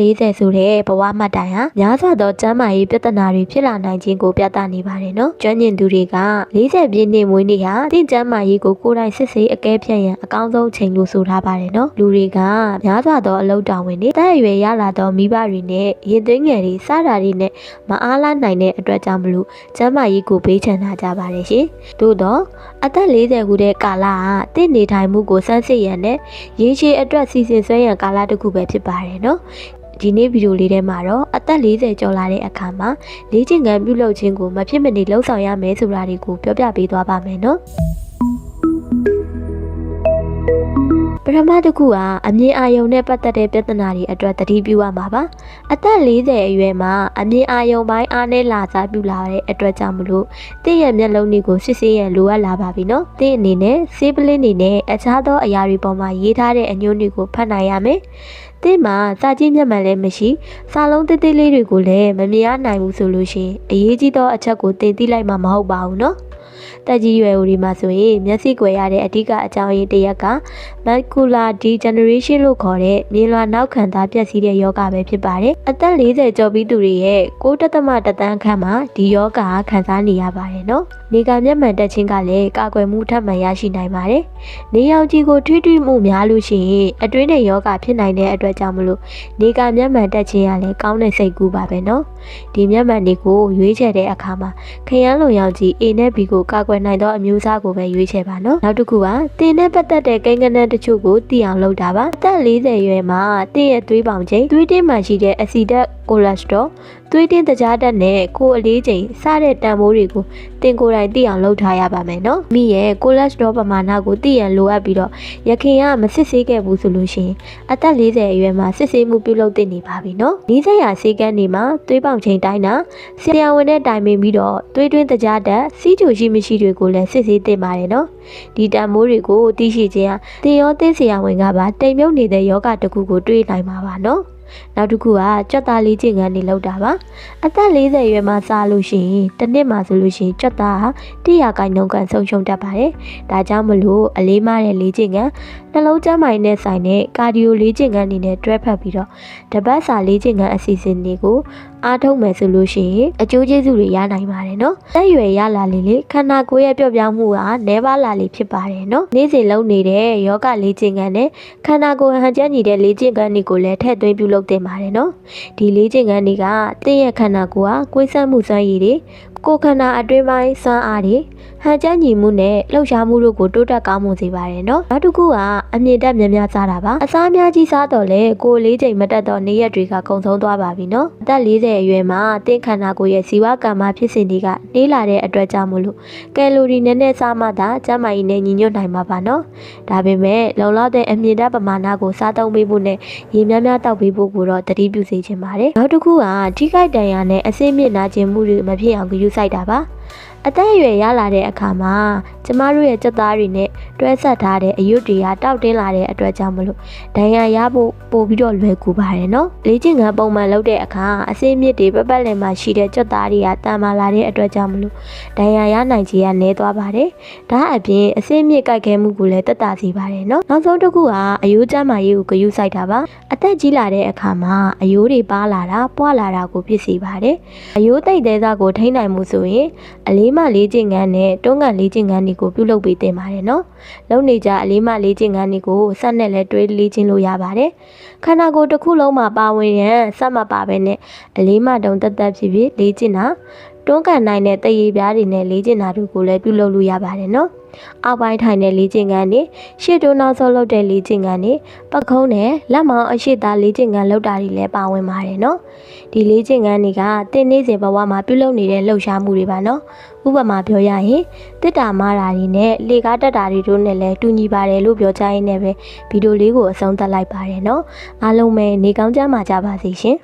သက်40ဆိုတဲ့ဘဝမှတ်တိုင်ဟာများစွာသောကျန်းမာရေးပြဿနာတွေဖြစ်လာနိုင်ခြင်းကိုပြသနေပါတယ်နော်ကျွမ်းကျင်သူတွေက40ပြည့်နှစ်မွေးနေ့ဟာတင့်ကျန်းမာရေးကိုကိုယ်တိုင်စစ်ဆေးအကဲဖြတ်ရန်အကောင်းဆုံးအချိန်လို့ဆိုထားပါတယ်နော်လူတွေကများစွာသောအလုပ်တောင်ဝင်တွေတက်အရွယ်ရလာသောမိဘတွေနဲ့ရင်သွေးငယ်တွေစတာတွေနဲ့မအားလာနိုင်တဲ့အတွက်ကြောင့်မလို့ကျန်းမာရေးကိုဘေးချန်ထားကြပါတယ်ရှင်သို့တော့အသက်40ခုတဲ့ကာလဟာတင့်နေထိုင်မှုကိုစမ်းစစ်ရန်နဲ့ရေရှည်အတွက်စီစဉ်ဆွဲရန်ကာလတစ်ခုပဲဖြစ်ပါတယ်နော် ဒီနေ့ဗီဒီယိုလေးထဲမှာတော့အသက်40ကျော်လာတဲ့အခါမှာလေ့ကျင့်ခန်းပြုလုပ်ခြင်းကိုမဖြစ်မနေလှုပ်ဆောင်ရမယ်ဆိုတာတွေကိုပြောပြပေးသွားပါမယ်နော် ထမတစ်ခုကအမြင်အာရုံနဲ့ပတ်သက်တဲ့ပြဿနာတွေအတွက်သတိပြုရမှာပါအသက်40အရွယ်မှာအမြင်အာရုံပိုင်းအားနည်းလာစားပြုလာတဲ့အတွက်ကြောင့်မလို့တင့်ရဲ့မျက်လုံးတွေကိုစစ်ဆေးရန်လိုအပ်လာပါပြီနော်တင့်အနေနဲ့ဆေးပလင်းတွေနဲ့အခြားသောအရာတွေပေါ်မှာရေးထားတဲ့အညွှန်းတွေကိုဖတ်နိုင်ရမယ်။တင်းမှာစာကြည့်မျက်မှန်လည်းမရှိစာလုံးတိတိလေးတွေကိုလည်းမမြင်ရနိုင်ဘူးဆိုလို့ရှိရင်အရေးကြီးသောအချက်ကိုတင်သိလိုက်မှာမဟုတ်ပါဘူးနော်။ တက်ကြီးရွယ်ဦးဒီမှာဆိုရင်မျက်စိကွယ်ရတဲ့အဓိကအကြောင်းရင်းတစ်ရက်က macular degeneration လို့ခေါ်တဲ့မြင်လွှာနောက်ခံသားပျက်စီးတဲ့ယောဂပဲဖြစ်ပါတယ်။အသက်40ကျော်ပြီးသူတွေရဲ့6.3တသန်းခန့်မှာဒီယောဂါခံစားနေရပါတယ်နော်။ နေကမျက်မှန်တက်ခြင်းကလည်းကာကွယ်မှုထပ်မံရရှိနိုင်ပါတယ်။နေရောင်ခြည်ကိုထွေးထွေးမှုများလို့ရှိရင်အတွင်းတဲ့ယောဂဖြစ်နိုင်တဲ့အတွက်ကြောင့်မလို့နေကမျက်မှန်တက်ခြင်းကလည်းကောင်းတဲ့စိတ်ကူးပါပဲနော်။ဒီမျက်မှန်တွေကိုရွေးချယ်တဲ့အခါမှာခရမ်းလုံရောင်ခြည် A နဲ့ B ကိုကာကွယ်နိုင်သောအမျိုးအစားကိုပဲရွေးချယ်ပါနော်။နောက်တစ်ခုကတင်နဲ့ပတ်သက်တဲ့ကိန်းဂဏန်းတချို့ကိုသိအောင်လုပ်တာပါ။အသက်40ရွယ်မှာတင့်ရဲ့သွေးပေါင်ချိန်သွေးတင်းမှရှိတဲ့အဆီဓာတ်ကိုလက်စထရောသွေးတင်းတကြားဓာတ်နဲ့ကိုယ်အလေးချိန်စတဲ့တန်ဖိုးတွေကိုတင်ကိုယ်တိုင်သိအောင်လုပ်ထားရပါမယ်နော်။မိရဲ့ကိုလက်စထရောပမာဏကိုသိရန်လိုအပ်ပြီးတော့ရခင်ကမစစ်ဆေးခဲ့ဘူးဆိုလို့ရှိရင်အသက်40အရွယ်မှာစစ်ဆေးမှုပြုလုပ်သင့်နေပါပြီနော်။နီးစပ်ရာဆေးကန်းတွေမှာသွေးပေါင်ချိန်တိုင်းတာဆရာဝန်နဲ့တိုင်ပင်ပြီးတော့သွေးတွင်းတကြားဓာတ်စီးချိုရှိမရှိတွေကိုလည်းစစ်ဆေးသင့်ပါတယ်နော်။ဒီတန်မိုးတွေကိုသိရှိခြင်းဟာတင်ရောသိဆရာဝန်ကပါတိမ်မြုပ်နေတဲ့ယောဂတစ်ခုကိုတွေးနိုင်မှာပါနော်။ နောက်တစ်ခုကကြွက်သားလေးကျင့်ခန်းနေလောက်တာပါအသက်40ရွယ်မှာစားလို့ရှိရင်တစ်နှစ်မှဆိုလို့ရှိရင်ကြွက်သားဟာ100ကိုင်နှုန်းကန်ဆုံးရှုံးတတ်ပါတယ်ဒါကြောင့်မလို့အလေးမတဲ့လေးကျင့်ခန်းနှလုံးကျန်းမာရေးနဲ့ဆိုင်တဲ့ကာဒီယိုလေးကျင့်ခန်းနေနဲ့တွဲဖက်ပြီးတော့တပတ်စာလေးကျင့်ခန်းအစီအစဉ်တွေကိုအားထုတ်မယ်ဆိုလို့ရှိရင်အကျိုးကျေးဇူးတွေရနိုင်ပါတယ်နော်တက်ရွယ်ရလာလေလေခန္ဓာကိုယ်ရဲ့ပျော့ပြောင်းမှုဟာနဲပါလာလေဖြစ်ပါတယ်နော်နေ့စဉ်လုပ်နေတဲ့ယောဂလေးကျင့်ခန်းနဲ့ခန္ဓာကိုယ်ဟန်ချက်ညီတဲ့လေးကျင့်ခန်းတွေကိုလည်းထည့်သွင်းပြုလုပ်သင့်ပါတယ်နော်ဒီလေးကျင့်ခန်းတွေကတင့်ရဲ့ခန္ဓာကိုယ်ဟာကိုယ်ဆက်မှုစွမ်းရည်တွေကိုယ်ခန္ဓာအတွင်းပိုင်းစွမ်းအားတွေ ဟန်ချက်ညီမှုနဲ့လှုပ်ရှားမှုတို့ကိုတိုးတက်ကောင်းမွန်စေပါတယ်နော်နောက်တစ်ခုကအမြင့်တက်များများစားတာပါအစားများကြီးစားတော့လေကိုယ်လေးချိန်မတက်တော့နေ့ရက်တွေကကုံဆုံးသွားပါပြီနော်အသက်40အရွယ်မှာတင့်ခန္ဓာကိုယ်ရဲ့ဇီဝကမ္မဖြစ်စဉ်တွေကနှေးလာတဲ့အတွက်ကြောင့်မလို့ကယ်လိုရီနည်းနည်းစားမှသာကျန်းမာရေးနဲ့ညီညွတ်နိုင်မှာပါနော်ဒါပေမဲ့လုံလောက်တဲ့အမြင့်တက်ပမာဏကိုစားသုံးပေးဖို့နဲ့ရေများများတောက်ပေးဖို့ကိုတော့တတိပြုစေချင်ပါတယ်နောက်တစ်ခုကထိခိုက်ဒဏ်ရာနဲ့အဆင့်မြင့်နာကျင်မှုတွေမဖြစ်အောင်ဂရုစိုက်တာပါ အသက်အရွယ်ရလာတဲ့အခါမှာကျမတို့ရဲ့စက်သားတွေနဲ့တွဲဆက်ထားတဲ့အယုတ်တွေကတောက်တင်းလာတဲ့အတွက်ကြောင့်မလို့ဒဏ်ရာရဖို့ပို့ပြီးတော့လွယ်ကူပါတယ်နော်လေ့ကျင့်ခန်းပုံမှန်လုပ်တဲ့အခါအစိမြစ်တွေပတ်ပတ်လည်မှာရှိတဲ့စက်သားတွေကတန်မာလာတဲ့အတွက်ကြောင့်မလို့ဒဏ်ရာရနိုင်ခြေကနည်းသွားပါတယ်ဒါအပြင်အစိမြစ်ကြိုက်ခဲမှုကိုလည်းတက်တာစေပါတယ်နော်နောက်ဆုံးတစ်ခုကအယိုးကျန်းမာရေးကိုဂရုစိုက်တာပါအသက်ကြီးလာတဲ့အခါမှာအယိုးတွေပါလာတာပွားလာတာကိုဖြစ်စေပါတယ်အယိုးသိပ်သေးသားကိုထိန်းနိုင်မှုဆိုရင်အလေးမလေးကျင့်ခန်းနဲ့တွန်းကန်လေးကျင့်ခန်းတွေကိုပြုလုပ်ပေးတင်ပါတယ်နော်။လုံနေကြအလေးမလေးကျင့်ခန်းတွေကိုဆက်နဲ့လည်းတွဲလေးကျင့်လို့ရပါတယ်။ခန္ဓာကိုယ်တစ်ခုလုံးမှာပါဝင်ရန်ဆက်မပါဘဲနဲ့အလေးမတုံတက်တက်ဖြစ်ဖြစ်လေးကျင့်တာ တွန်းကန်နိုင်တဲ့တရေပြားတွေနဲ့လေးကျင့်တာတို့ကိုလည်းပြုလုပ်လို့ရပါတယ်နော်။အောက်ပိုင်းထိုင်တဲ့လေးကျင့်ခန်းတွေရှေ့တိုးနောက်ဆုပ်လုပ်တဲ့လေးကျင့်ခန်းတွေပကုံးနဲ့လက်မောင်းအရှိသားလေးကျင့်ခန်းလုပ်တာတွေလည်းပါဝင်ပါတယ်နော်။ဒီလေးကျင့်ခန်းတွေကတင်းနေစဉ်ဘဝမှာပြုလုပ်နေတဲ့လှုပ်ရှားမှုတွေပါနော်။ဥပမာပြောရရင်တစ်တာမာတာတွေနဲ့လေကားတက်တာတွေတို့နဲ့လည်းတူညီပါတယ်လို့ပြောချင်နေပဲဗီဒီယိုလေးကိုအဆုံးသတ်လိုက်ပါတယ်နော်။အားလုံးပဲနေကောင်းကြမှာကြပါစေရှင်။